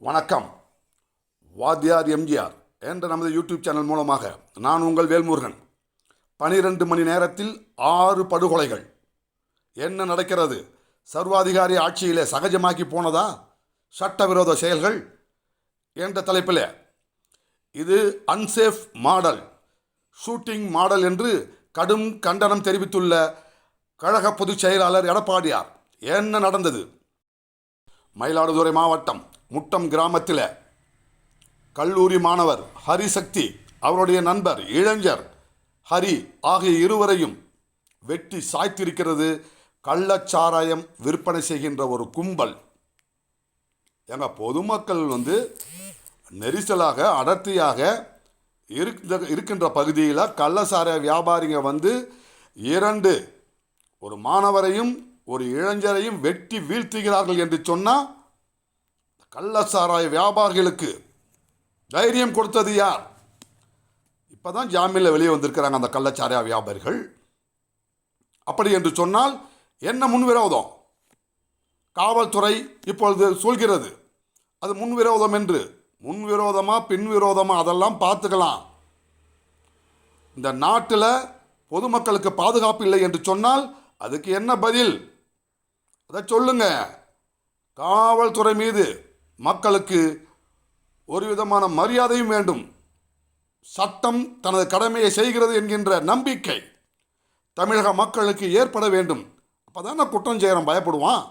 வணக்கம். வாத்தியார் எம்ஜிஆர் என்ற நமது யூடியூப் சேனல் மூலமாக நான் உங்கள் வேல்முருகன். பனிரெண்டு மணி நேரத்தில் ஆறு படுகொலைகள். என்ன நடக்கிறது? சர்வாதிகாரி ஆட்சியிலே சகஜமாக்கி போனதா? சட்டவிரோத செயல்கள் என்ற தலைப்பில். இது அன்சேஃப் மாடல் ஷூட்டிங் மாடல் என்று கடும் கண்டனம் தெரிவித்துள்ள கழக பொதுச் செயலாளர் எடப்பாடியார். என்ன நடந்தது? மயிலாடுதுறை மாவட்டம் முட்டம் கிராமத்தில். கல்லூரி மாணவர் ஹரிசக்தி அவருடைய நண்பர் இளைஞர் ஹரி ஆகிய இருவரையும் வெட்டி சாய்த்திருக்கிறது. கள்ளச்சாராயம் விற்பனை செய்கின்ற ஒரு கும்பல். எங்க பொதுமக்கள் வந்து நெரிசலாக அடர்த்தியாக இருக்க இருக்கின்ற பகுதியில் கள்ளச்சாராய வியாபாரிங்க வந்து இரண்டு ஒரு மாணவரையும் ஒரு இளைஞரையும் வெட்டி வீழ்த்துகிறார்கள் என்று சொன்னால் கள்ளசாராய வியாபாரிகளுக்கு தைரியம் கொடுத்தது யார்? இப்போ தான் ஜாமீனில் வெளியே வந்திருக்கிறாங்க அந்த கள்ளச்சாராய வியாபாரிகள். அப்படி என்று சொன்னால் என்ன முன்விரோதம்? காவல்துறை இப்பொழுது சொல்கிறது அது முன்விரோதம் என்று. முன்விரோதமாக பின்விரோதமாக அதெல்லாம் பார்த்துக்கலாம். இந்த நாட்டில் பொதுமக்களுக்கு பாதுகாப்பு இல்லை என்று சொன்னால் அதுக்கு என்ன பதில்? அதை சொல்லுங்க. காவல்துறை மீது மக்களுக்கு ஒரு விதமான மரியாதையும் வேண்டும். சட்டம் தனது கடமையை செய்கிறது என்கின்ற நம்பிக்கை தமிழக மக்களுக்கு ஏற்பட வேண்டும். அப்போ தானே குற்றம் செய்கிறோம் பயப்படுவான்.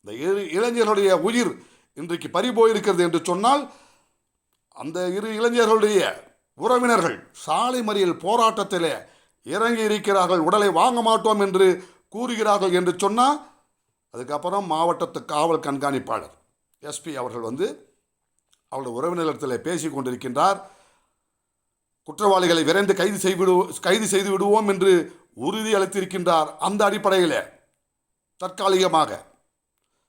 இந்த இளைஞர்களுடைய உயிர் இன்றைக்கு பறிபோயிருக்கிறது என்று சொன்னால் அந்த இரு இளைஞர்களுடைய உறவினர்கள் சாலை மறியல் போராட்டத்திலே இறங்கி இருக்கிறார்கள் உடலை வாங்க மாட்டோம் என்று கூறுகிறார்கள் என்று சொன்னால் அதுக்கப்புறம் மாவட்டத்து காவல் கண்காணிப்பாளர். எஸ்பி அவர்கள் வந்து அவருடைய உறவினர்களிடத்தில் பேசி கொண்டிருக்கின்றார். குற்றவாளிகளை விரைந்து கைது செய்து கைது செய்து விடுவோம் என்று உறுதி அளித்திருக்கின்றார். அந்த அடிப்படையில் தற்காலிகமாக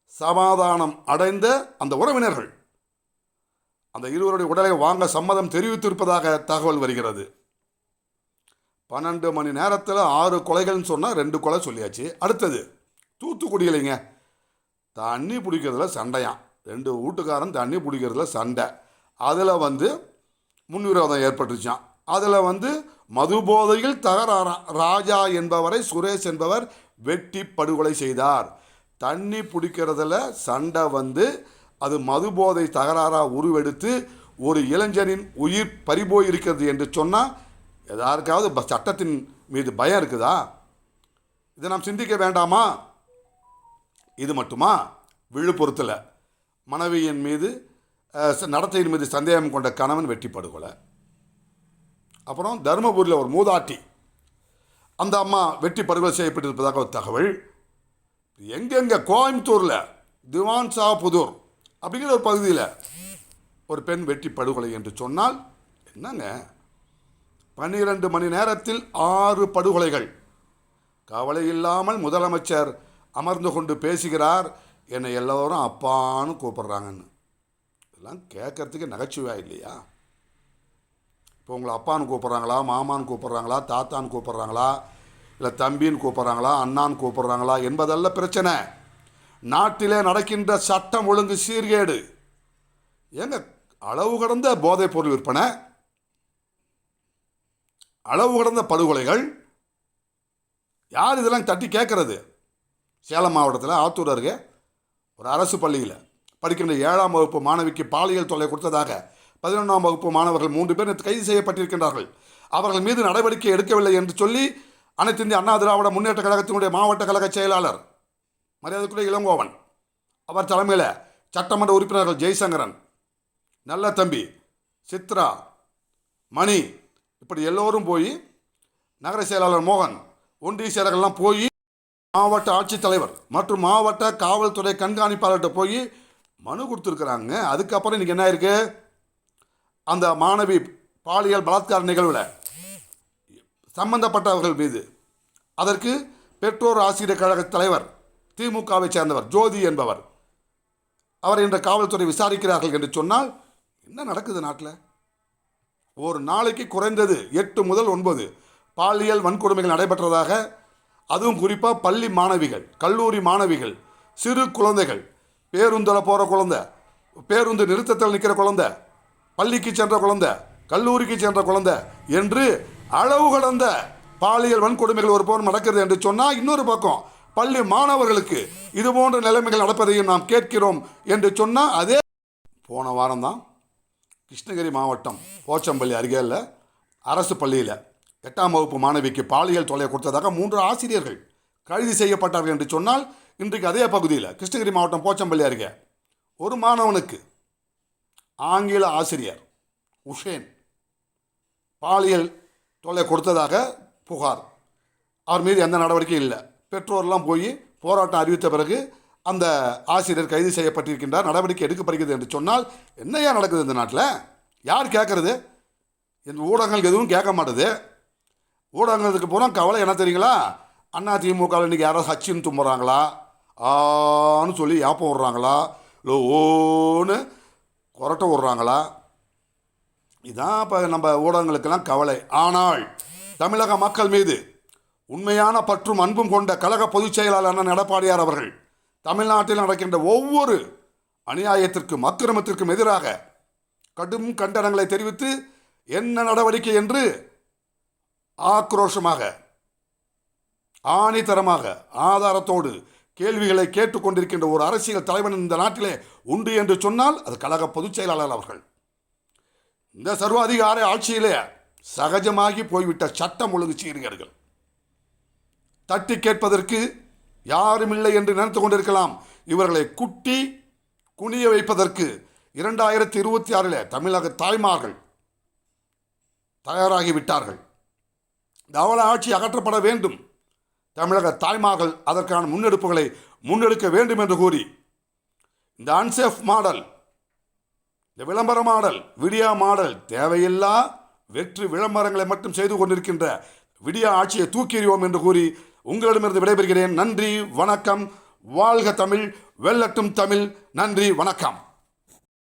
சமாதானம் அடைந்த அந்த உறவினர்கள் அந்த இருவருடைய உடலை வாங்க சம்மதம் தெரிவித்திருப்பதாக தகவல் வருகிறது. பன்னெண்டு மணி நேரத்தில் ஆறு கொலைகள்னு சொன்னால் ரெண்டு கொலை சொல்லியாச்சு. அடுத்தது தூத்துக்குடியிலைங்க தண்ணி பிடிக்கிறதுல சண்டையாம். ரெண்டு வீட்டுக்காரன் தண்ணி பிடிக்கிறதுல சண்டை. அதில் வந்து முன்விரோதம் ஏற்பட்டுச்சான் அதில் வந்து மது போதையில் தகராறாம். ராஜா என்பவரை சுரேஷ் என்பவர் வெட்டி படுகொலை செய்தார். தண்ணி பிடிக்கிறதுல சண்டை வந்து அது மது போதை தகராறாக உருவெடுத்து ஒரு இளைஞனின் உயிர் பறிபோயிருக்கிறது என்று சொன்னால் எதாருக்காவது சட்டத்தின் மீது பயம் இருக்குதா? இதை நாம் சிந்திக்க வேண்டாமா? இது மட்டுமா? விழுப்புரத்தில். மனைவியின் மீது நடத்தையின் மீது சந்தேகம் கொண்ட கணவன் வெட்டி படுகொலை அப்புறம் தருமபுரியில் ஒரு மூதாட்டி. அந்த அம்மா வெட்டி படுகொலை செய்யப்பட்டிருப்பதாக ஒரு தகவல். எங்கெங்கே? கோயம்புத்தூரில். திவான் சா புதூர் அப்படிங்கிற ஒரு பகுதியில் ஒரு பெண் வெட்டி படுகொலை என்று சொன்னால் என்னங்க? பன்னிரண்டு மணி நேரத்தில் ஆறு படுகொலைகள். கவலை இல்லாமல் முதலமைச்சர் அமர்ந்து கொண்டு பேசுகிறார். என்னை எல்லோரும் அப்பான்னு கூப்பிட்றாங்கன்னு. இதெல்லாம் கேட்குறதுக்கு நகைச்சுவையா இல்லையா? இப்போ உங்களை அப்பான்னு கூப்பிட்றாங்களா மாமான்னு கூப்பிட்றாங்களா தாத்தான்னு கூப்பிட்றாங்களா இல்லை தம்பின்னு கூப்பிட்றாங்களா அண்ணான்னு கூப்பிட்றாங்களா என்பதல்ல பிரச்சனை. நாட்டிலே நடக்கின்ற சட்டம் ஒழுங்கு சீர்கேடு. ஏங்க அளவு கடந்த போதைப் பொருள் விற்பனை அளவு கடந்த படுகொலைகள் யார் இதெல்லாம் தட்டி கேட்குறது? சேலம் மாவட்டத்தில் ஆத்தூர் அருகே ஒரு அரசு பள்ளியில் படிக்கின்ற ஏழாம் வகுப்பு மாணவிக்கு பாலியல் தொல்லை கொடுத்ததாக பதினொன்றாம் வகுப்பு மாணவர்கள் மூன்று பேர் கைது செய்யப்பட்டிருக்கின்றார்கள். அவர்கள் மீது நடவடிக்கை எடுக்கவில்லை என்று சொல்லி அனைத்து இந்திய அண்ணா திராவிட முன்னேற்ற கழகத்தினுடைய மாவட்ட கழக செயலாளர் மரியாதைக்குரிய இளங்கோவன் அவர் தலைமையில் சட்டமன்ற உறுப்பினர்கள் ஜெய்சங்கரன் நல்ல தம்பி சித்ரா மணி இப்படி எல்லோரும் போய் நகர செயலாளர் மோகன் ஒன்றிய செயலர்கள்லாம் போய் மாவட்ட ஆட்சித்தலைவர் மற்றும் மாவட்ட காவல்துறை கண்காணிப்பாளர்கிட்ட போய் மனு கொடுத்துருக்குறாங்க. அதுக்கப்புறம் இன்னைக்கு என்ன ஆயிருக்கு? அந்த மாணவி பாலியல் பலாத்கார நிகழ்வில் சம்பந்தப்பட்டவர்கள் மீது அதற்கு பெற்றோர் ஆசிரியர் கழக தலைவர் திமுகவை சேர்ந்தவர் ஜோதி என்பவர். அவர் இன்று காவல்துறை விசாரிக்கிறார்கள் என்று சொன்னால் என்ன நடக்குது நாட்டில்? ஒரு நாளைக்கு குறைந்தது எட்டு முதல் ஒன்பது பாலியல் வன்கொடுமைகள் நடைபெற்றதாக அதுவும் குறிப்பாக பள்ளி மாணவிகள் கல்லூரி மாணவிகள் சிறு குழந்தைகள் பேருந்தில் போகிற குழந்தை பேருந்து நிறுத்தத்தில் நிற்கிற குழந்தை பள்ளிக்கு சென்ற குழந்தை கல்லூரிக்கு சென்ற குழந்தை என்று அளவு கடந்த பாலியல் வன்கொடுமைகள் ஒரு போர் நடக்கிறது என்று சொன்னால் இன்னொரு பக்கம் பள்ளி மாணவர்களுக்கு இது போன்ற நிலைமைகள் நடப்பதையும் நாம் கேட்கிறோம் என்று சொன்னால் அதே போன வாரம் தான் கிருஷ்ணகிரி மாவட்டம் போச்சம்பள்ளி அருகேல அரசு பள்ளியில் எட்டாம் வகுப்பு மாணவிக்கு பாலியல் தொல்லை கொடுத்ததாக மூன்று ஆசிரியர்கள் கைது செய்யப்பட்டார்கள் என்று சொன்னால் இன்றைக்கு அதே பகுதியில் கிருஷ்ணகிரி மாவட்டம் போச்சம்பள்ளி அருகே ஒரு மாணவனுக்கு ஆங்கில ஆசிரியர் உஷேன் பாலியல் தொல்லை கொடுத்ததாக புகார். அவர் மீது எந்த நடவடிக்கையும் இல்லை. பெற்றோர்லாம் போய் போராட்டம் அறிவித்த பிறகு அந்த ஆசிரியர் கைது செய்யப்பட்டிருக்கின்றார். நடவடிக்கை எடுக்கப்படுகிறது என்று சொன்னால் என்னையா நடக்குது இந்த நாட்டில்? யார் கேட்கறது இந்த ஊடகங்கள் எதுவும் கேட்க மாட்டுது. ஊடகங்களுக்கு போனால் கவலை என்ன தெரியுங்களா? அண்ணா திமுகவில் இன்றைக்கி யாராவது ஹச்சின்னு தும்புறாங்களா? ஆன்னு சொல்லி ஏப்பம் விட்றாங்களா? இல்லை ஓன்னு கொரட்டை விட்றாங்களா? இதான் இப்போ நம்ம ஊடகங்களுக்கெல்லாம் கவலை. ஆனால் தமிழக மக்கள் மீது உண்மையான பற்றும் அன்பும் கொண்ட கழக பொதுச் செயலாளர் அண்ணன் எடப்பாடியார் அவர்கள் தமிழ்நாட்டில் நடக்கின்ற ஒவ்வொரு அநியாயத்திற்கும் அக்கிரமத்திற்கும் எதிராக கடும் கண்டனங்களை தெரிவித்து என்ன நடவடிக்கை என்று ஆக்ரோஷமாக ஆணித்தரமாக ஆதாரத்தோடு கேள்விகளை கேட்டுக்கொண்டிருக்கின்ற ஒரு அரசியல் தலைவன் இந்த நாட்டிலே உண்டு என்று சொன்னால் அது கழக பொதுச் செயலாளர் அவர்கள். இந்த சர்வாதிகார ஆட்சியிலே சகஜமாகி போய்விட்ட சட்டம் ஒழுங்கு சீரியர்கள் தட்டி கேட்பதற்கு யாரும் இல்லை என்று நினைத்து கொண்டிருக்கலாம். இவர்களை குட்டி குனிய வைப்பதற்கு இரண்டாயிரத்தி இருபத்தி ஆறில் தமிழக தாய்மார்கள் தயாராகிவிட்டார்கள் தவள ஆட்சி அகற்றப்பட வேண்டும். தமிழக தாய்மார்கள் அதற்கான முன்னெடுப்புகளை முன்னெடுக்க வேண்டும் என்று கூறி இந்த அன்சேஃப் மாடல் இந்த விளம்பர மாடல் விடியா மாடல் தேவையில்லா வெற்று விளம்பரங்களை மட்டும் செய்து கொண்டிருக்கின்ற விடியா ஆட்சியை தூக்கி எறிவோம் என்று கூறி உங்களிடமிருந்து விடைபெறுகிறேன். நன்றி வணக்கம். வாழ்க தமிழ் வெல்லட்டும் தமிழ். நன்றி வணக்கம்.